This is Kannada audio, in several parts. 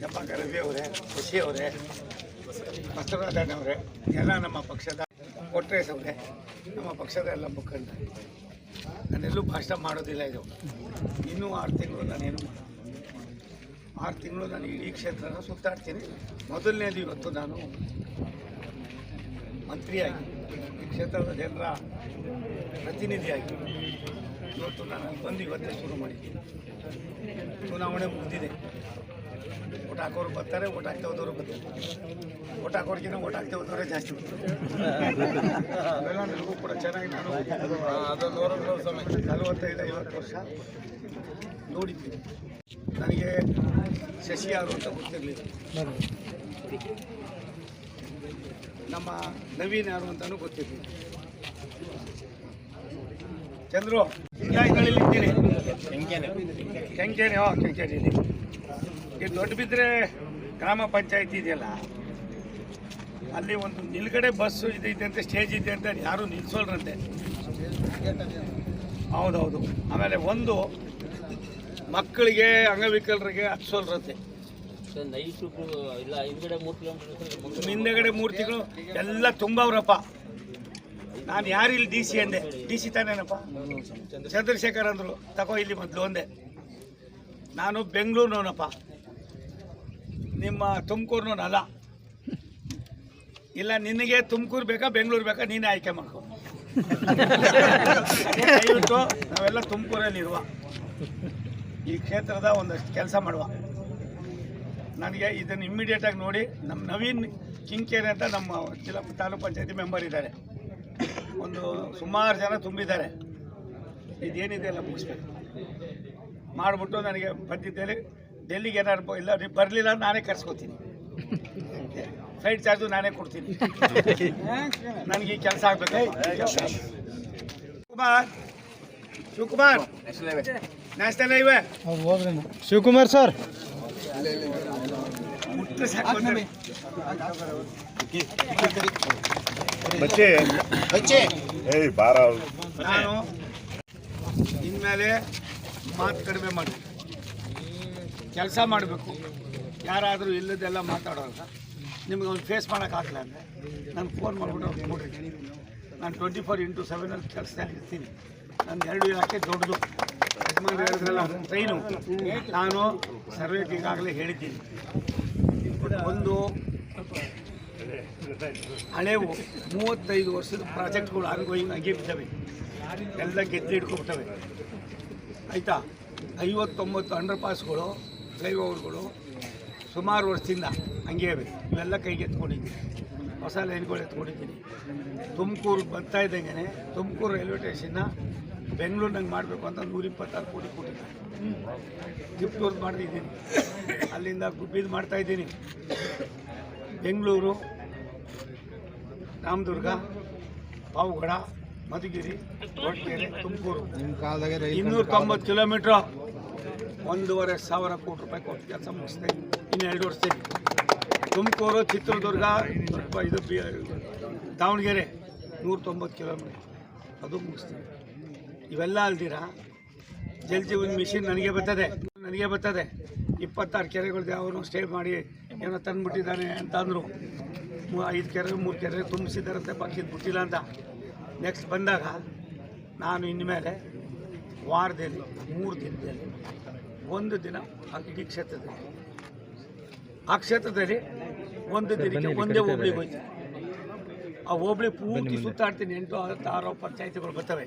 ಜಪಾಕ ಗರವಿ ಅವರೇ, ಖುಷಿ ಅವರೇ, ಬಸವರಾಜಣ್ಣ ಅವರೇ, ಎಲ್ಲ ನಮ್ಮ ಪಕ್ಷದ ಕೊಟ್ರೇಶ್ ಅವರೇ, ನಮ್ಮ ಪಕ್ಷದ ಎಲ್ಲ ಮುಖಂಡ ನಾನೆಲ್ಲೂ ಭಾಷಣ ಮಾಡೋದಿಲ್ಲ ಇದು. ಇನ್ನೂ ಆರು ತಿಂಗಳು ನಾನೇನು. ಆರು ತಿಂಗಳು ನಾನು ಇಡೀ ಕ್ಷೇತ್ರನ ಸುತ್ತಾಡ್ತೀನಿ. ಮೊದಲನೇದು ಇವತ್ತು ನಾನು ಮಂತ್ರಿಯಾಗಿ ಕ್ಷೇತ್ರದ ಜನರ ಪ್ರತಿನಿಧಿಯಾಗಿ ಇವತ್ತು ನಾನು ಬಂದು ಇವತ್ತೇ ಶುರು ಮಾಡಿದ್ದೀನಿ. ಚುನಾವಣೆ ಮುಗಿದಿದೆ. ಓಟ್ ಹಾಕೋರು ಬರ್ತಾರೆ ಓಟ್ ಹಾಕ್ತಾ ಹೋದವರು ಬರ್ತಾರೆ. ಓಟ್ ಹಾಕೋರ್ಗಿನ ಓಟ್ ಹಾಕ್ತಾ ಹೋದವರೇ ಜಾಸ್ತಿ ಅವೆಲ್ಲ ನನಗೂ ಕೂಡ ಚೆನ್ನಾಗಿ ನಾನು ನಲವತ್ತೈದು, ಐವತ್ತು ವರ್ಷ ನೋಡಿದ್ದೀನಿ. ನನಗೆ ಶಶಿ ಯಾರು ಅಂತ ಗೊತ್ತಿರಲಿಲ್ಲ. ನಮ್ಮ ನವೀನ್ ಯಾರು ಅಂತಲೂ ಗೊತ್ತಿದ್ವಿ ಚಂದ್ರು ಇದ್ದೀನಿ ಕೆಂಕೇರಿ ಹೋ ಕೆಂಕೇರಿಯಲ್ಲಿ ಈ ದೊಡ್ಡ ಬಿದ್ರೆ ಗ್ರಾಮ ಪಂಚಾಯತಿ ಇದೆಯಲ್ಲ ಅಲ್ಲಿ ಒಂದು ನಿಲ್ಗಡೆ ಬಸ್ಸು ಇದೈತೆ ಅಂತ ಸ್ಟೇಜ್ ಇದೆ ಅಂತ ಯಾರು ನಿಲ್ಸೋಲ್ರಂತೆ. ಹೌದೌದು. ಆಮೇಲೆ ಒಂದು ಮಕ್ಕಳಿಗೆ ಅಂಗವಿಕಲರಿಗೆ ಹತ್ಸೋಲ್ರಂತೆ. ಸರ್ ಹಿಂದ್ಗಡೆ ಮೂರ್ತಿಗಳು ಎಲ್ಲ ತುಂಬವ್ರಪ್ಪ. ನಾನು ಯಾರು ಇಲ್ಲಿ ಡಿ ಸಿ ಅಂದೆ? ಡಿ ಸಿ ತಾನೇನಪ್ಪ? ಚಂದ್ರಶೇಖರ್ ಅಂದರು. ತಗೋ ಇಲ್ಲಿ ಮೊದಲು ಒಂದೆ ನಾನು ಬೆಂಗಳೂರಿನವನಪ್ಪ. ನಿಮ್ಮ ತುಮಕೂರಿನವನಲ್ಲ ಇಲ್ಲ, ನಿನಗೆ ತುಮಕೂರು ಬೇಕಾ, ಬೆಂಗಳೂರು ಬೇಕಾ, ನೀನೇ ಆಯ್ಕೆ ಮಾಡ್ಕೊ. ನಾವೆಲ್ಲ ತುಮಕೂರಲ್ಲಿರುವ ಈ ಕ್ಷೇತ್ರದ ಒಂದಷ್ಟು ಕೆಲಸ ಮಾಡುವ. ನನಗೆ ಇದನ್ನು ಇಮ್ಮಿಡಿಯೇಟಾಗಿ ನೋಡಿ ನಮ್ಮ ನವೀನ್ ಕಿಂಕೇರಿ ಅಂತ ನಮ್ಮ ಜಿಲ್ಲಾ ತಾಲೂಕು ಪಂಚಾಯತಿ ಮೆಂಬರ್ ಇದ್ದಾರೆ. ಒಂದು ಸುಮಾರು ಜನ ತುಂಬಿದ್ದಾರೆ. ಇದೇನಿದೆ ಎಲ್ಲ ಮುಗಿಸ್ಬೇಕು. ಮಾಡಿಬಿಟ್ಟು ನನಗೆ ಬಂದಿದ್ದೇನೆ ಡೆಲ್ಲಿಗೆ ಏನಾದ್ರು ಇಲ್ಲ ನೀವು ಬರಲಿಲ್ಲ ನಾನೇ ಕರ್ಸ್ಕೊತೀನಿ. ಫ್ಲೈಟ್ ಚಾರ್ಜು ನಾನೇ ಕೊಡ್ತೀನಿ. ನನಗೆ ಈ ಕೆಲಸ ಆಗ್ಬೇಕು. Kumar Shivakumar. National highway Shivakumar sir. ಅಂದ್ರೆ. ಬಚ್ಚೆ. ಏಯ್ ಬಾರ. ನಾನು ಇನ್ಮೇಲೆ ಮಾತು ಕಡಿಮೆ ಮಾಡಿ ಕೆಲಸ ಮಾಡಬೇಕು. ಯಾರಾದರೂ ಇಲ್ಲದೆಲ್ಲ ಮಾತಾಡೋಲ್ಲ ನಿಮ್ಗೆ ಒಂದು ಫೇಸ್ ಮಾಡೋಕ್ಕಾಗಲ್ಲ ಅಂದರೆ ನಾನು ಫೋನ್ ಮಾಡಿಬಿಟ್ಟು ಅವ್ರಿಗೆ ನೋಡಿ ನಾನು ಟ್ವೆಂಟಿ ಫೋರ್ ಇಂಟು ಸೆವೆನಲ್ಲಿ ಕೆಲಸದಲ್ಲಿ ಇರ್ತೀನಿ. ನನ್ನ ಎರಡು ಇಲಾಖೆ ದೊಡ್ಡದು. ಹೇಳಿದ್ರಲ್ಲ ಟ್ರೈನು ನಾನು ಸರ್ವೇಟ್ ಈಗಾಗಲೇ ಹೇಳಿದ್ದೀನಿ. ಒಂದು ಹಳೆವು. ಮೂವತ್ತೈದು ವರ್ಷದ ಪ್ರಾಜೆಕ್ಟ್ಗಳು ಆನ್ಗೋಯಿಂಗ್ ಆಗಿ ಬಿದ್ದಾವೆ. ಎಲ್ಲ ಗೆದ್ದು ಹಿಡ್ಕೊಬಿಟ್ಟವೆ ಆಯಿತಾ? ಐವತ್ತೊಂಬತ್ತು ಅಂಡರ್ ಪಾಸ್ಗಳು ಫ್ಲೈಓವರ್ಗಳು ಸುಮಾರು ವರ್ಷದಿಂದ ಹಂಗೆ ಇವೆ. ಇವೆಲ್ಲ ಕೈಗೆ ಎತ್ಕೊಂಡಿದ್ದೀನಿ. ಹೊಸ ಲೈನ್ಗಳು ಎತ್ಕೊಂಡಿದ್ದೀನಿ. ತುಮಕೂರು ಬರ್ತಾ ಇದ್ದಂಗೆ ತುಮಕೂರು ರೈಲ್ವೆ ಸ್ಟೇಷನ್ನ ಬೆಂಗಳೂರಿನಂಗೆ ಮಾಡಬೇಕು ಅಂತ ನೂರಿಪ್ಪತ್ತಾರು ಕೋಟಿ ಕೊಟ್ಟಿದ್ದಾರೆ. ಜಿಪ್ಟೂರ್ ಮಾಡ್ತಿದ್ದೀನಿ. ಅಲ್ಲಿಂದ ಗುಬ್ಬಿದು ಮಾಡ್ತಾ ಇದ್ದೀನಿ. ಬೆಂಗಳೂರು ರಾಮದುರ್ಗ ಪಾವಗಡ ಮಧುಗಿರಿ ಹೊರಟಗೆರೆ ತುಮಕೂರು. ಇನ್ನೂರ ತೊಂಬತ್ತು ಕಿಲೋಮೀಟ್ರು. ಒಂದೂವರೆ ಸಾವಿರ ಕೋಟಿ ರೂಪಾಯಿ ಕೊಟ್ಟು ಕೆಲಸ ಮುಗಿಸ್ತೇನೆ ಇನ್ನು ಎರಡು ವರ್ಷದಲ್ಲಿ ತುಮಕೂರು ಚಿತ್ರದುರ್ಗ ಇದು ಬಿ ದಾವಣಗೆರೆ ನೂರ ತೊಂಬತ್ತು ಕಿಲೋಮೀಟ್ರ್. ಅದು ಮುಗಿಸ್ತೀನಿ ಇವೆಲ್ಲ ಅಲ್ದಿರ? ಜಲ್ ಜೀವನ್ ಮಿಷಿನ್ ನನಗೆ ಬರ್ತದೆ. ನನಗೆ ಬರ್ತದೆ. ಇಪ್ಪತ್ತಾರು ಕೆರೆಗಳು ಅವನು ಸ್ಟೇ ಮಾಡಿ ಏನೋ ತಂದುಬಿಟ್ಟಿದ್ದಾನೆ ಅಂತ ಅಂದರು ಐದು ಕೆರೆ ಮೂರು ಕೆರೆ ತುಂಬಿಸಿದ್ದಾರಂತೆ. ಬಾಕಿ ಬಿಟ್ಟಿಲ್ಲ ಅಂತ. ನೆಕ್ಸ್ಟ್ ಬಂದಾಗ ನಾನು ಇನ್ಮೇಲೆ ವಾರದಲ್ಲಿ ಮೂರು ದಿನದಲ್ಲಿ ಒಂದು ದಿನ ಆ ಇಡೀ ಕ್ಷೇತ್ರದಲ್ಲಿ. ಆ ಕ್ಷೇತ್ರದಲ್ಲಿ ಒಂದು ದಿನಕ್ಕೆ ಒಂದೇ ಹೋಬ್ಳಿಗೆ ಹೋಯ್ತು. ಆ ಹೋಬ್ಳಿ ಪೂರ್ತಿ ಸುತ್ತಾಡ್ತೀನಿ. ಎಂಟು ಹತ್ತು ಆರು ಪಂಚಾಯತಿಗಳು ಬರ್ತವೆ.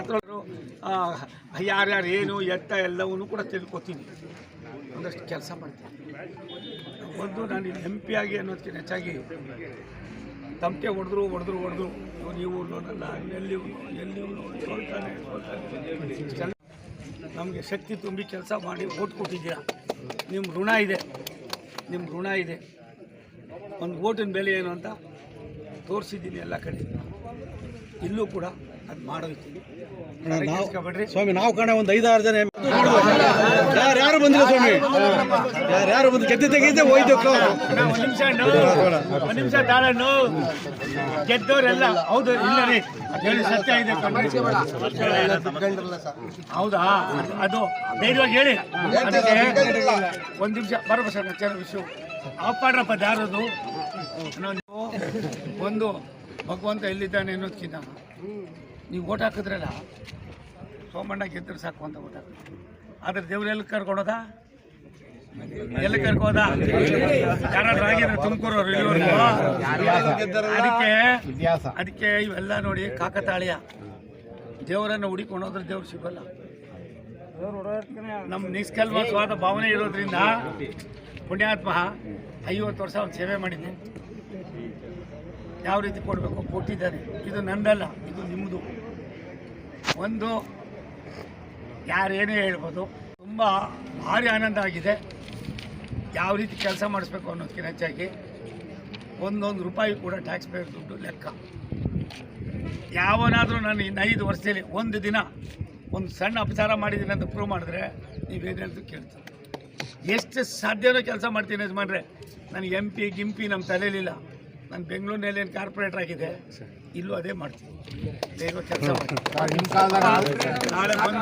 ಅಥವಾ ಯಾರ್ಯಾರು ಏನು, ಎತ್ತ ಎಲ್ಲವನ್ನೂ ಕೂಡ ತಿಳ್ಕೊತೀನಿ. ಒಂದಷ್ಟು ಕೆಲಸ ಮಾಡ್ತೀನಿ. ಒಂದು, ನಾನು ಇಲ್ಲಿ ಎಂ ಪಿ ಆಗಿ ಅನ್ನೋದಕ್ಕಿಂತ ಹೆಚ್ಚಾಗಿ ತಮಟೆ ಹೊಡೆದ್ರು ಹೊಡೆದ್ರು ಹೊಡೆದ್ರು. ನೀವು ನೋಡಲ್ಲ ಎಲ್ಲಿ ಎಲ್ಲಿ ನಮಗೆ ಶಕ್ತಿ ತುಂಬಿ ಕೆಲಸ ಮಾಡಿ ಓಟ್ ಕೊಟ್ಟಿದ್ದೀರಾ? ನಿಮ್ಮ ಋಣ ಇದೆ. ನಿಮ್ಮ ಋಣ ಇದೆ. ಒಂದು ಓಟಿನ ಬೆಲೆ ಏನು ಅಂತ ತೋರಿಸಿದ್ದೀನಿ ಎಲ್ಲ ಕಡೆ. ಇಲ್ಲೂ ಕೂಡ ಸ್ವಾಮಿ ನಾವು ಕಣ ಒಂದು ಐದಾರು ಜನ ಯಾರು ಯಾರು ಬಂದಿಲ್ಲ ಸ್ವಾಮಿ? ಯಾರು ಯಾರು ಬಂದು ಗೆದ್ದೆ ತೆಗೆದೇ ಹೋಯ್ತು ನಿಮಿಷ ಅಣ್ಣ. ಒಂದ್ ನಿಮಿಷ ತಾಳಣ್ಣು ಗೆದ್ದವರೆಲ್ಲ ಹೌದು ಇಲ್ಲ ರೀ. ಹೇಳಿ ಸತ್ಯ ಇದೆ. ಹೌದಾ? ಅದು- ಧೈರ್ಯವಾಗಿ ಹೇಳಿ. ಅದಕ್ಕೆ ಒಂದ್ ನಿಮಿಷ ಬರಬ ಸರ್ ಚೆನ್ನಾಗಿ ವಿಷಯ. ಆಪಾಡ್ರಪ್ಪ ದಾರದು. ಒಂದು ಭಗವಂತ ಎಲ್ಲಿದ್ದಾನೆ ಅನ್ನೋದಕ್ಕಿಂತ ನೀವು ಓಟ್ ಹಾಕಿದ್ರಲ್ಲ, ಸೋಮಣ್ಣ ಗೆದ್ದರೆ ಸಾಕು ಅಂತ ಓಟ್ ಹಾಕಿದ್ರು. ಆದ್ರೆ ದೇವ್ರೆಲ್ಲ ಕರ್ಕೊಂಡೋದ? ಎಲ್ಲಿ ಕರ್ಕೋದ ಇಲ್ಲಿವರೆಗೂ. ಅದಕ್ಕೆ ಅದಕ್ಕೆ ಇವೆಲ್ಲ ನೋಡಿ ಕಾಕತಾಳೀಯ. ದೇವರನ್ನು ಹುಡಿಕೊಂಡೋದ್ರೆ ದೇವ್ರು ಸಿಗೋಲ್ಲ. ನಮ್ಮ ನಿಷ್ಕಲ್ಮಸವಾದ ಭಾವನೆ ಇರೋದ್ರಿಂದ ಪುಣ್ಯಾತ್ಮ ಐವತ್ತು ವರ್ಷ ಅವ್ನು ಸೇವೆ ಮಾಡಿದ್ದೆ ಯಾವ ರೀತಿ ಕೊಡಬೇಕು ಕೊಟ್ಟಿದ್ದಾರೆ. ಇದು ನಂದಲ್ಲ, ಇದು ನಿಮ್ಮದು. ಒಂದು ಯಾರೇನೇ ಹೇಳ್ಬೋದು. ತುಂಬ ಭಾರಿ ಆನಂದ ಆಗಿದೆ. ಯಾವ ರೀತಿ ಕೆಲಸ ಮಾಡಿಸ್ಬೇಕು ಅನ್ನೋದಕ್ಕಿಂತ ಹೆಚ್ಚಾಗಿ ಒಂದೊಂದು ರೂಪಾಯಿ ಕೂಡ ಟ್ಯಾಕ್ಸ್ ಪೇಯರ್ ದುಡ್ಡು ಲೆಕ್ಕ. ಯಾವನಾದರೂ ನಾನು ಇನ್ನು ಐದು ವರ್ಷದಲ್ಲಿ ಒಂದು ದಿನ ಒಂದು ಸಣ್ಣ ಅಪಚಾರ ಮಾಡಿದ್ದೀನಿ ಅಂತ ಪ್ರೂವ್ ಮಾಡಿದ್ರೆ ನೀವೇನಂತ ಕೇಳ್ತೀನಿ. ಎಷ್ಟು ಸಾಧ್ಯನೋ ಕೆಲಸ ಮಾಡ್ತೀನಿ ಯಜಮಾನ್ರೆ. ನನಗೆ ಎಂ ಪಿ ಗಿಂಪಿ ನಮ್ಮ ತಲೆಯಲ್ಲಿಲ್ಲ. ನಾನು ಬೆಂಗಳೂರಿನಲ್ಲಿ ಏನು ಕಾರ್ಪೊರೇಟರ್ ಆಗಿದೆ ಇಲ್ಲೂ ಅದೇ ಮಾಡ್ತೀನಿ. ಬೇಗ ಕೆಲಸ ಮಾಡಿ ನಾಳೆ ಬಂದು